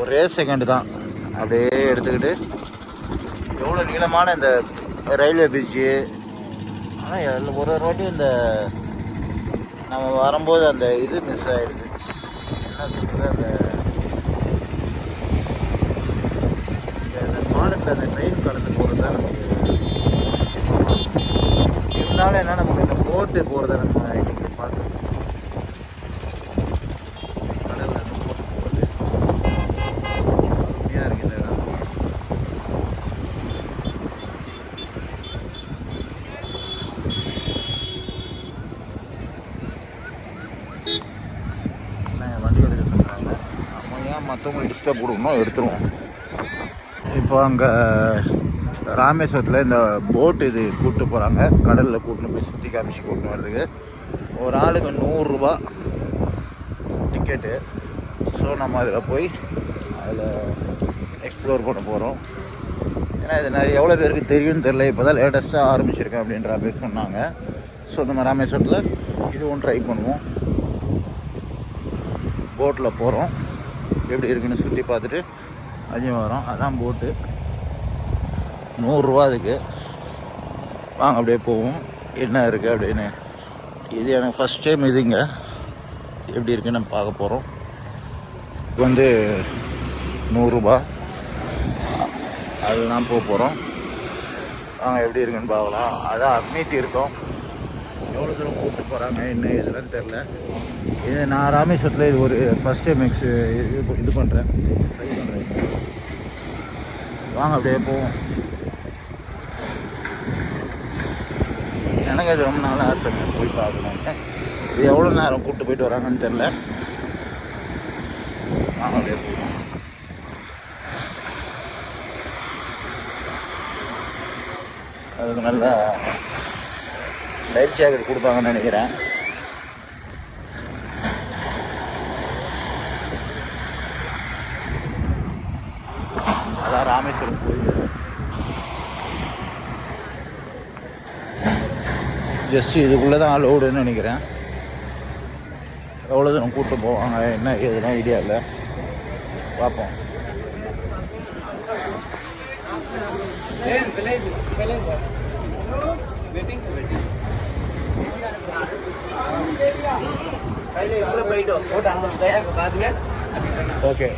ஒரே செகண்டு தான். அப்படியே எடுத்துக்கிட்டு எவ்வளோ நீளமான இந்த ரயில்வே பிரிட்ஜு ஆனால் ஒரு ஒரு வாட்டி இந்த நம்ம வரும்போது அந்த இது மிஸ் ஆகிடுது என்ன சொல்கிறது அந்த பாலத்தில் அந்த ட்ரெயின் கடந்து போகிறது தான் நமக்கு இருந்தாலும் என்ன நமக்கு இந்த போட்டு போகிறத நம்ம இன்னைக்கு பார்த்து கடலில் இருந்து போட்டு போகிறது அருமையாக இருக்குது இந்த இடம் எல்லாம் வண்டி எடுக்க சொல்கிறாங்க நம்ம ஏன் எக்ஸ்ட்ரா கொடுக்கணும் எடுத்துருவோம். இப்போ அங்கே ராமேஸ்வரத்தில் இந்த போட் இது கூப்பிட்டு போகிறாங்க கடலில் கூட்டின்னு போய் சுற்றி காமிச்சு கூப்பிட்டு வரதுக்கு ஒரு ஆளுக்கு நூறுரூவா டிக்கெட்டு ஸோ நம்ம அதில் போய் அதில் எக்ஸ்ப்ளோர் பண்ண போகிறோம் ஏன்னா இது நிறைய எவ்வளோ பேருக்கு தெரியும்னு தெரில இப்போ தான் லேட்டஸ்ட்டாக ஆரம்பிச்சிருக்கேன் அப்படின்ற மாதிரி சொன்னாங்க. ஸோ நம்ம ராமேஸ்வரத்தில் இதுவும் ட்ரை பண்ணுவோம். போட்டில் போகிறோம் எப்படி இருக்குன்னு சுற்றி பார்த்துட்டு அதையும் வரோம். அதான் போட்டு நூறுரூவா அதுக்கு. வாங்க அப்படியே போவோம். என்ன இருக்குது அப்படின்னு. இது எனக்கு ஃபஸ்ட் டைம் இதுங்க. எப்படி இருக்குன்னு நம்ம பார்க்க போகிறோம் இது வந்து நூறுரூபா. அதுதான் போக போகிறோம் வாங்க எப்படி இருக்குன்னு பார்க்கலாம். அதான் அக்னி தீர்த்தம் எவ்வளோ தூரம் கூப்பிட்டு போகிறாங்க என்ன இதெல்லாம் தெரில இது நான் ராமேஸ்வரத்தில் இது ஒரு ஃபஸ்ட் டைம் எக்ஸ் இது இது பண்ணுறேன் ட்ரை பண்ணுறேன் வாங்க அப்படியே போவோம். எனக்கு அது ரொம்ப நாள் ஆசை. போய் பார்க்கணும். இது எவ்வளோ நேரம் கூப்பிட்டு போயிட்டு வராங்கன்னு தெரில வாங்க அப்படியே போவோம். அதுக்கு நல்லா லைஃப் ஜாக்கெட் கொடுப்பாங்கன்னு நினைக்கிறேன். அதான் ராமேஸ்வரம் கோயில் ஜஸ்ட்டு இதுக்குள்ளே தான் அலோடுன்னு நினைக்கிறேன். எவ்வளோ தூரம் கூப்பிட்டு போவாங்க என்ன எதுனா ஐடியா இல்லை. பார்ப்போம். வெயிட்டிங் கையில் இவ்வளோ போயிட்டோம் போட்டு அந்த ட்ரையாக பாருங்க ஓகே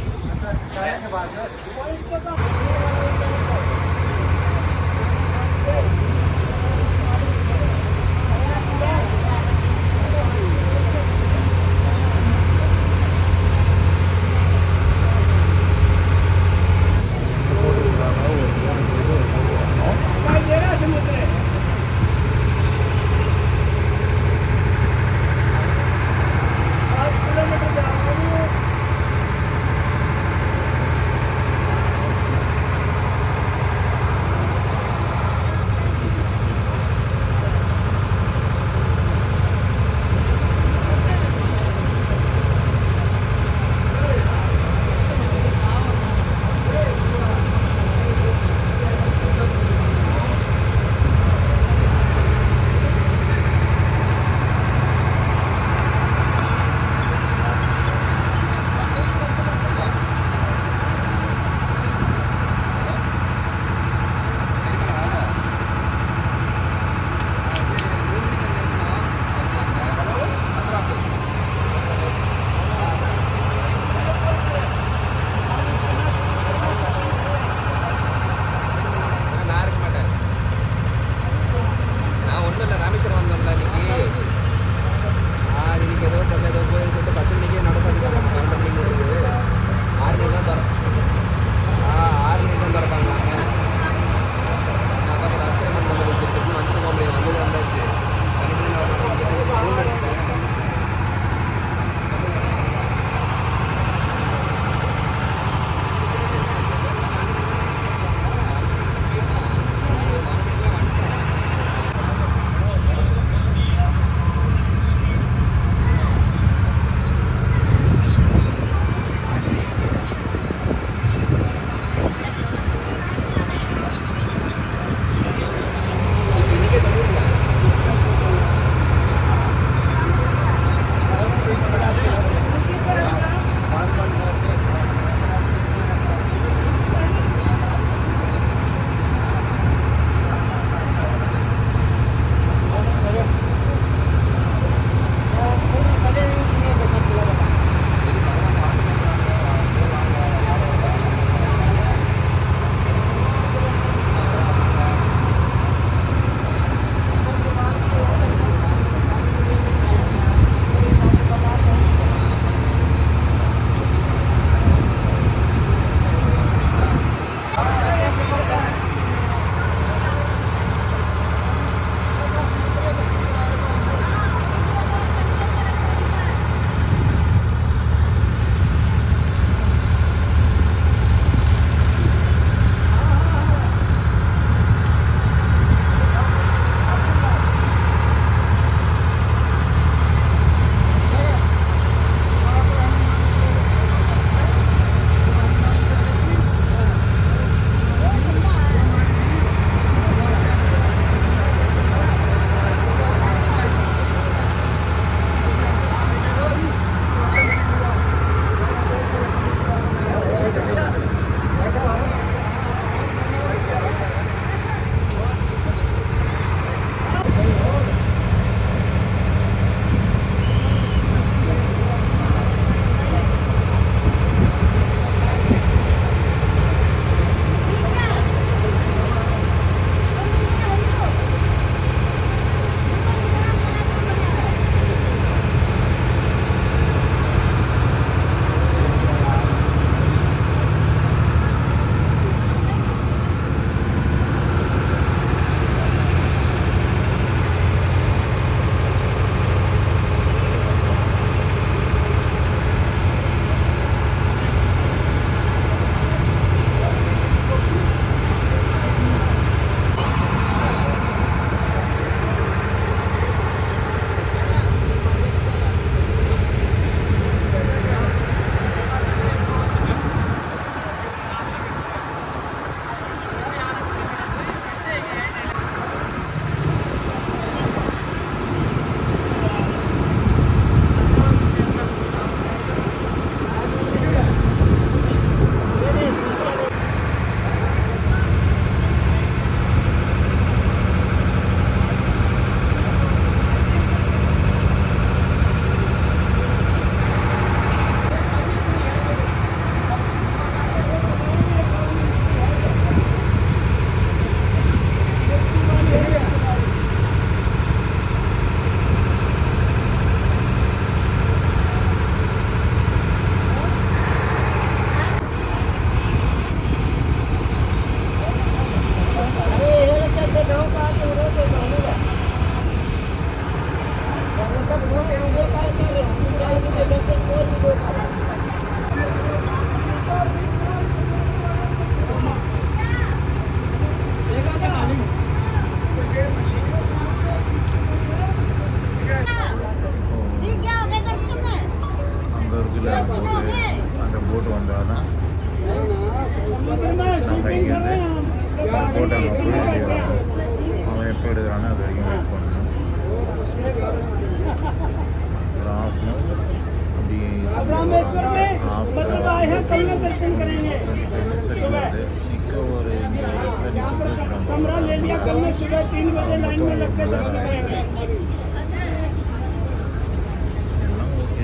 कल में सुबह तीन बजे लाइन में लग के दर्शन करेंगे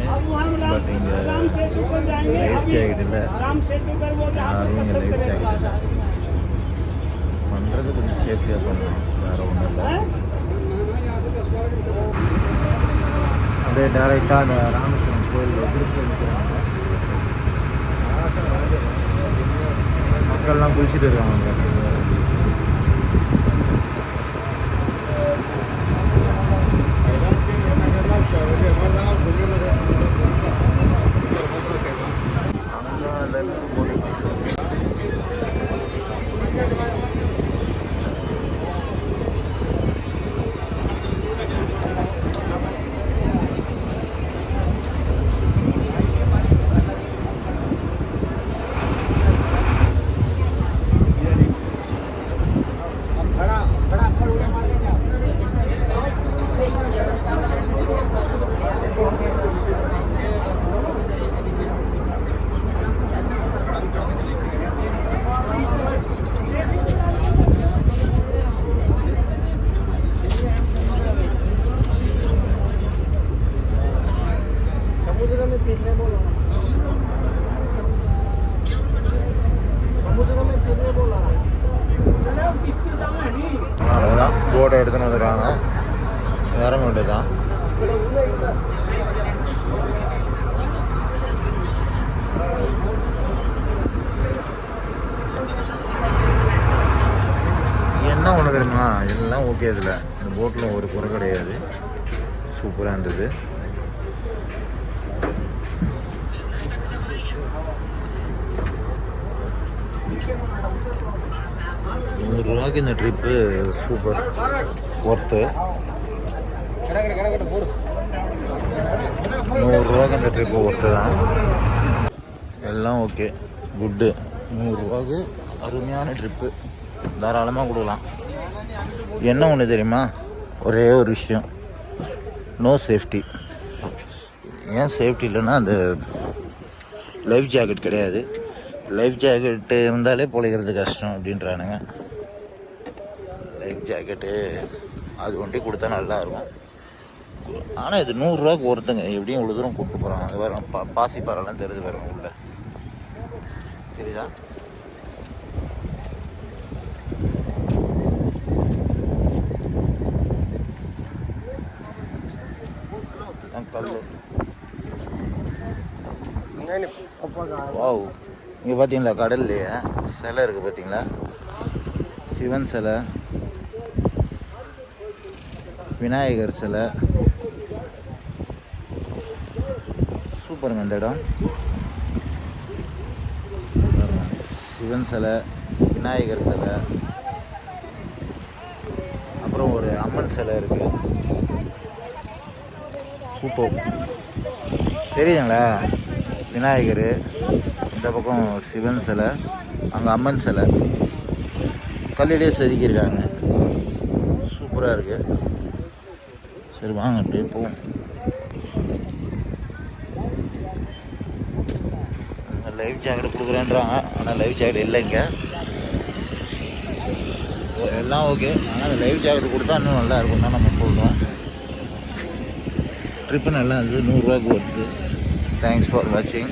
अब वहाँ Ram, But in the Ram Setu पर जाएंगे life अभी jacket இல்ல. राम सेतु पर वो जहाँ யாரும் இங்கே पर லைஃப் करेगा ஜாக்கெட் பண்ணுறது கொஞ்சம் சேஃப்டியாக பண்ணணும் வேறு ஒன்றும் இல்லை हैं? அப்படியே டேரெக்டாக அந்த ராமேஸ்வரம் கோயில் திருப்பதி நிற்கிறாங்க மக்கள்லாம் குளிச்சுட்டு இருக்காங்க அங்க. இறங்க வேண்டியதுதான் என்ன ஒன்று தெரியுமா எல்லாம் ஓகே இதில். இந்த போட்டில் ஒரு குறை கிடையாது. சூப்பராக இருந்தது. நூறுரூவாய்க்கு இந்த ட்ரிப்பு சூப்பர் ஒர்த்து நூறுரூவா அந்த ட்ரிப்பு ஒட்டு தான் எல்லாம் ஓகே குட்டு நூறுரூவாக்கு அருமையான ட்ரிப்பு தாராளமாக கொடுக்கலாம். என்ன ஒன்று தெரியுமா? ஒரே ஒரு விஷயம். நோ சேஃப்டி ஏன் சேஃப்டி இல்லைன்னா அந்த லைஃப் ஜாக்கெட் கிடையாது. லைஃப் ஜாக்கெட்டு இருந்தாலே பொழைக்கிறது கஷ்டம் அப்படின்றானுங்க. லைஃப் ஜாக்கெட்டு அது ஒன்றி கொடுத்தா நல்லா இருக்கும். ஆனால் இது நூறுரூவாக்கு ஒருத்தங்க எப்படியும் இவ்வளோ தூரம் கூப்பிட்டு போகிறாங்க அது வேறு பா பாசி பாறைலாம் தெரிஞ்சு வரும் உள்ள. தெரியுதா? வாவ். இங்கே பார்த்தீங்களா கடல்லையே? சிலை இருக்குது பார்த்தீங்களா சிவன் சிலை. விநாயகர் சிலை. சூப்பருங்க அந்த இடம். சிவன் சிலை விநாயகர் சிலை. அப்புறம் ஒரு அம்மன் சிலை இருக்குது சூப்பர். தெரியுதுங்களா? விநாயகர் இந்த பக்கம் சிவன் சிலை அங்கே அம்மன் சிலை. கல்லிலே செதுக்கியிருக்காங்க. சூப்பராக இருக்குது சரி வாங்க அப்படியே போவோம். லைஃப் ஜாக்கெட் கொடுக்குறேன்றாங்க. ஆனால் லைஃப் ஜாக்கெட் இல்லைங்க எல்லாம் ஓகே ஆனால் அந்த லைஃப் ஜாக்கெட் கொடுத்தா இன்னும் நல்லா இருக்கும் தான் நம்ம சொல்கிறோம் ட்ரிப்பு நல்லா இருந்தது. நூறுரூவாக்கு வருது. தேங்க்ஸ் ஃபார் வாட்சிங்